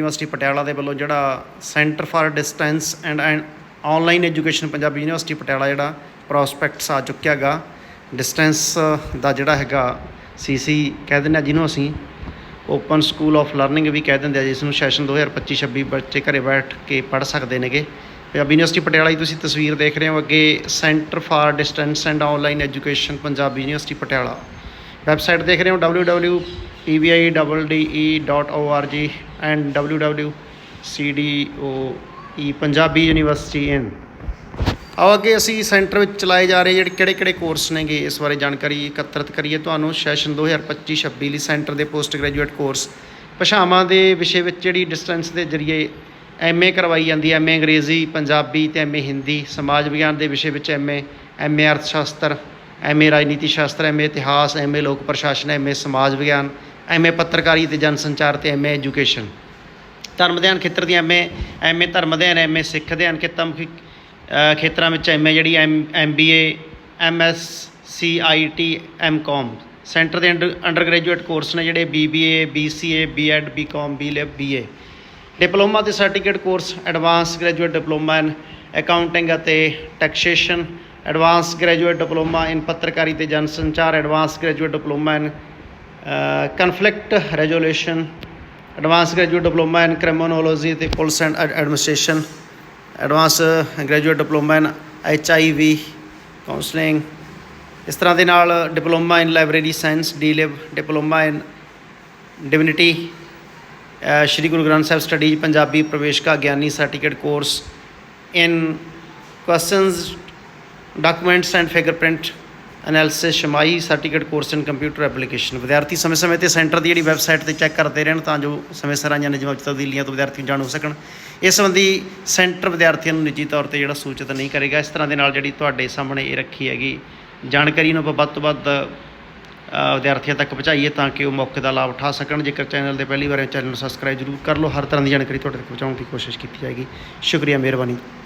University Patiala ਦੇ ਵੱਲੋਂ ਜਿਹੜਾ centre for distance and online education Punjabi university Patiala ਜਿਹੜਾ ਪ੍ਰੋਸਪੈਕਟਸ ਆ ਚੁੱਕਿਆ ਗਾ। ਡਿਸਟੈਂਸ ਦਾ ਜਿਹੜਾ ਹੈਗਾ ਸੀਸੀ ਕਹਿ ਦਿੰਦੇ ਆ ਜਿਹਨੂੰ ਅਸੀਂ। ਓਪਨ ਸਕੂਲ ਆਫ ਲਰਨਿੰਗ ਵੀ ਕਹਿ ਦਿੰਦੇ ਆ, ਜਿਸ ਨੂੰ ਸੈਸ਼ਨ 2025-26 ਬੱਚੇ ਘਰੇ ਬੈਠ ਕੇ ਪੜ੍ਹ ਸਕਦੇ ਨੇਗੇ। ਪੰਜਾਬੀ ਯੂਨੀਵਰਸਿਟੀ ਪਟਿਆਲਾ ਦੀ ਤੁਸੀਂ ਤਸਵੀਰ ਦੇਖ ਰਹੇ ਹੋ ਅੱਗੇ centre for distance and online education Punjabi university Patiala website ਦੇਖ ਰਹੇ ਹੋ www.pbidee.org and www.cdoe Punjabi university ਇਨ ਆਓ ਅੱਗੇ ਅਸੀਂ ਸੈਂਟਰ ਵਿੱਚ ਚਲਾਏ ਜਾ ਰਹੇ ਜਿਹੜੇ ਕਿਹੜੇ ਕਿਹੜੇ ਕੋਰਸ ਨੇਗੇ ਇਸ ਬਾਰੇ ਜਾਣਕਾਰੀ ਇਕੱਤਰਿਤ ਕਰੀਏ। ਤੁਹਾਨੂੰ ਸੈਸ਼ਨ 2025-26 ਲਈ ਸੈਂਟਰ ਦੇ ਪੋਸਟ ਗ੍ਰੈਜੂਏਟ ਕੋਰਸ ਭਾਸ਼ਾਵਾਂ ਦੇ ਵਿਸ਼ੇ ਵਿੱਚ ਜਿਹੜੀ ਡਿਸਟੈਂਸ ਦੇ ਜ਼ਰੀਏ ਐਮਏ ਕਰਵਾਈ ਜਾਂਦੀ ਹੈ। ਐਮਏ ਅੰਗਰੇਜ਼ੀ, ਪੰਜਾਬੀ ਤੇ ਐਮਏ ਹਿੰਦੀ। ਸਮਾਜ ਵਿਗਿਆਨ ਦੇ ਵਿਸ਼ੇ ਵਿੱਚ ਐਮਏ ਐਮਏ ਅਰਥ ਸ਼ਾਸਤਰ ਐਮਏ ਰਾਜਨੀਤੀ ਸ਼ਾਸਤਰ ਐਮਏ ਇਤਿਹਾਸ ਐਮਏ ਲੋਕ ਪ੍ਰਸ਼ਾਸਨ ਐਮਏ ਸਮਾਜ ਵਿਗਿਆਨ। ਐਮਏ ਪੱਤਰਕਾਰੀ ਤੇ ਜਨਸੰਚਾਰ ਤੇ ਐਮਏ ਐਜੂਕੇਸ਼ਨ। ਧਰਮ ਅਧਿਐਨ ਖੇਤਰ ਦੀ ਐਮਏ ਐਮਏ ਧਰਮ ਅਧਿਐਨ ਐਮਏ ਸਿੱਖ ਅਧਿਐਨ ਕਿੱਤਾ ਮੁਖੀ ਖੇਤਰਾਂ ਵਿੱਚ ਐਮਏ ਜਿਹੜੀ M MBA MS CIT MCom centre ਦੇ ਅੰਡਰ ਗ੍ਰੈਜੂਏਟ ਕੋਰਸ ਨੇ ਜਿਹੜੇ BBA BCA BEd BCom BLib BA diploma ਤੇ certificate course, advance graduate diploma in accounting ਅਤੇ taxation, advance graduate diploma in ਪੱਤਰਕਾਰੀ ਤੇ ਜਨਸੰਚਾਰ advance graduate diploma in conflict resolution advance graduate diploma in criminology ਤੇ police and administration advance graduate diploma in H I V counselling ਇਸ ਤਰ੍ਹਾਂ ਦੇ ਨਾਲ diploma in library science DLib diploma in divinity Shri Guru Granth Sahib studies Punjabi ਪ੍ਰਵੇਸ਼ਕਾ Giani certificate course in questions documents and fingerprint analysis ਸ਼ਮਾਈ, certificate course in computer application. ਵਿਦਿਆਰਥੀ ਸਮੇਂ-ਸਮੇਂ ਤੇ centre ਦੀ ਜਿਹੜੀ website ਤੇ check ਕਰਦੇ ਰਹਿਣ ਤਾਂ ਜੋ ਸਮੇਂ ਸਿਰ ਆਈਆਂ ਨਿਯਮਾਂ ਵਿੱਚ ਤਬਦੀਲੀਆਂ ਤੋਂ ਵਿਦਿਆਰਥੀ ਜਾਣੂ ਸਕਣ। ਇਸ ਸੰਬੰਧੀ ਸੈਂਟਰ ਵਿਦਿਆਰਥੀਆਂ ਨੂੰ ਨਿੱਜੀ ਤੌਰ ਤੇ ਜਿਹੜਾ ਸੂਚਿਤ ਨਹੀਂ ਕਰੇਗਾ। ਇਸ ਤਰ੍ਹਾਂ ਦੇ ਨਾਲ ਜਿਹੜੀ ਤੁਹਾਡੇ ਸਾਹਮਣੇ ਇਹ ਰੱਖੀ ਹੈਗੀ ਜਾਣਕਾਰੀ ਨੂੰ ਆਪਾਂ ਵੱਧ ਤੋਂ ਵੱਧ ਵਿਦਿਆਰਥੀਆਂ ਤੱਕ ਪਹੁੰਚਾਈਏ ਤਾਂ ਕਿ ਉਹ ਮੌਕੇ ਦਾ ਲਾਭ ਉਠਾ ਸਕਣ। ਜੇਕਰ ਚੈਨਲ ਦੇ ਪਹਿਲੀ ਵਾਰ ਚੈਨਲ ਨੂੰ ਸਬਸਕ੍ਰਾਈਬ ਜ਼ਰੂਰ ਕਰ ਲਓ। ਹਰ ਤਰ੍ਹਾਂ ਦੀ ਜਾਣਕਾਰੀ ਤੁਹਾਡੇ ਤੱਕ ਪਹੁੰਚਾਉਣ ਦੀ ਕੋਸ਼ਿਸ਼ ਕੀਤੀ ਜਾਏਗੀ। ਸ਼ੁਕਰੀਆ, ਮਿਹਰਬਾਨੀ।